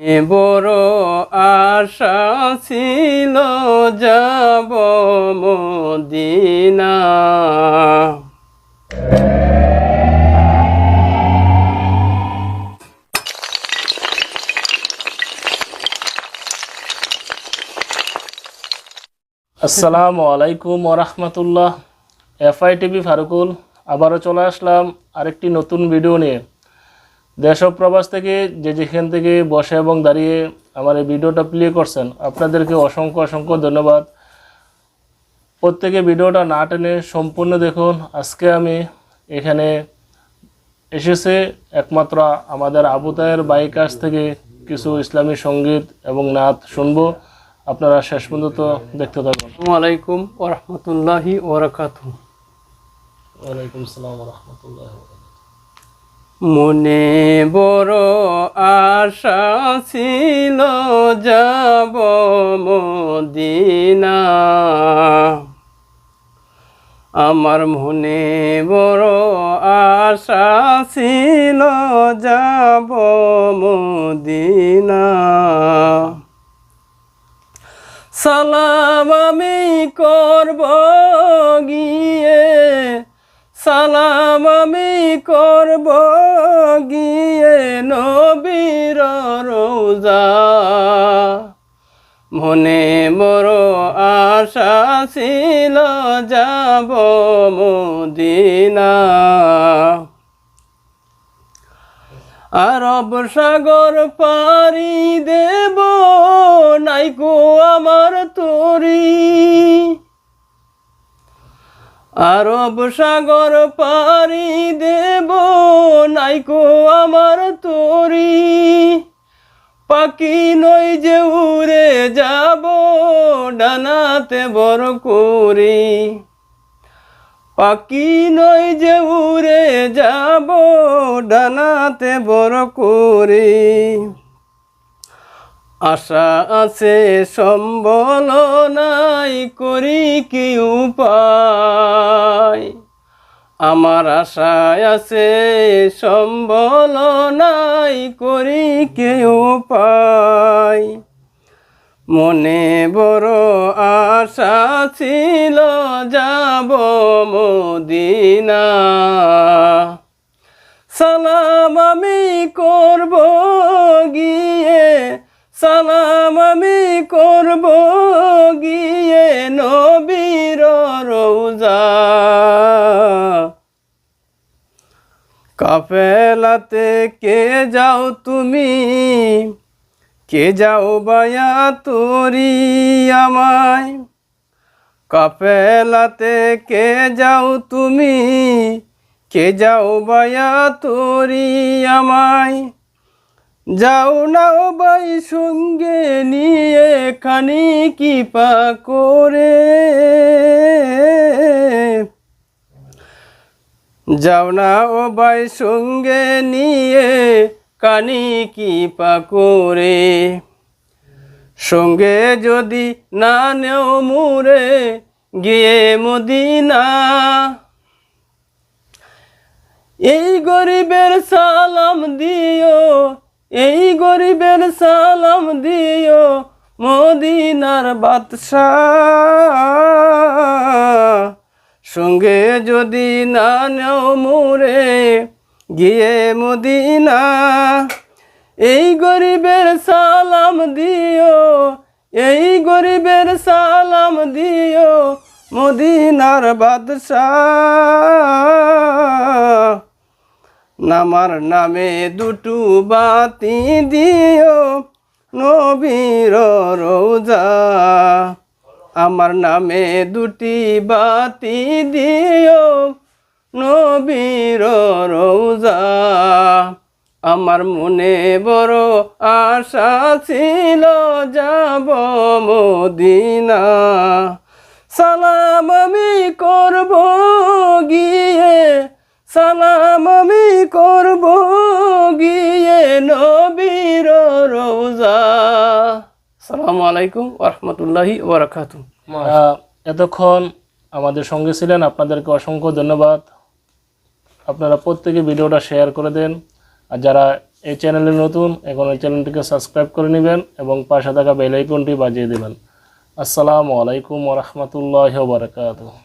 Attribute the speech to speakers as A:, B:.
A: বড় আশা ছিল যাব মদিনা।
B: আসসালামু আলাইকুম ওরহমতুল্লাহ এফআই টিভি ফারুকুল, আবারও চলে আসলাম আরেকটি নতুন ভিডিও নিয়ে। দেশ প্রবাস থেকে যে যেখান থেকে বসে এবং দাঁড়িয়ে আমার এই ভিডিওটা প্লে করছেন আপনাদেরকে অসংখ্য অসংখ্য ধন্যবাদ। প্রত্যেকে ভিডিওটা না টেনে সম্পূর্ণ দেখুন। আজকে আমি এখানে এসেছে একমাত্র আমাদের আবুতায়ের বাই কাছ থেকে কিছু ইসলামী সংগীত এবং নাচ শুনব। আপনারা শেষ পর্যন্ত দেখতে থাকুন।
A: আসসালামু আলাইকুম ওরহমতুল্লাহি ওবরাকাতু
B: ওয়ালাইকুম আসসালাম রহমতুল্লাহ
A: মনে বড় আশা ছিল যাব মদিনা। আমার মনে বড় আশা ছিল যাব মদিনা। সালাম আমি করব গিয়ে, সালাম আমি করব গিয়ে নবীর রোজা। মনে বড় আশা ছিল যাব মদিনা। আরব সাগর পারি দেব, নাইকো আমার তরি। আরব সাগর পারি দেব নাইকো আমার তরি। পাখি নই যে উড়ে যাব, ডানাতে বড় করি। পাখি নই যে উড়ে যাব, ডানাতে বড় করে। আশা আছে, সম্বল নাই, করি কি উপায়? আমার আশায় আছে, সম্বল নাই করি কেউ উপায় মনে বড় আশা ছিল, যাব মদিনা। সালাম আমি করব গিয়ে, সালাম আমি করব কাফেলাতে কে যাও তুমি? কে যাও বায়া তোরি আমায়? কাফেলাতে কে যাও তুমি? কে যাও বায়া তোরি আমায়? যাও নাও বাই সঙ্গে নিয়ে খানি কি পা করে। যাও না ও বাই সঙ্গে নিয়ে কানি কি পা করে সঙ্গে যদি না নেও মুরে গিয়ে মদিনা। এই গরিবের সালাম দিও, এই গরিবের সালাম দিও মদিনার বাদশাহ। সঙ্গে যদি না নেও মুরে, গিয়ে মদিনা। এই গরিবের সালাম দিও, এই গরিবের সালাম দিও মদিনার বাদশাহ। নামার নামে দুটু বাতি দিও নবীর রোজা আমার নামে দুটি বাতি দিও, নবীর রৌজা আমার মনে বড় আশা ছিল যাব মদিনা। সালাম আমি করব গিয়ে, সালাম আমি করব আলাইকুম ওরহমতুল্লাহি ওবরাকাত
B: এতক্ষণ আমাদের সঙ্গে ছিলেন আপনাদেরকে অসংখ্য ধন্যবাদ। আপনারা প্রত্যেকে ভিডিওটা শেয়ার করে দেন। আর যারা এই চ্যানেলে নতুন এখন এই চ্যানেলটিকে সাবস্ক্রাইব করে নেবেন এবং পাশে থাকা বেলাইকনটি বাজিয়ে দেবেন। আসসালামু আলাইকুম ওরহমতুল্লাহ বারকাত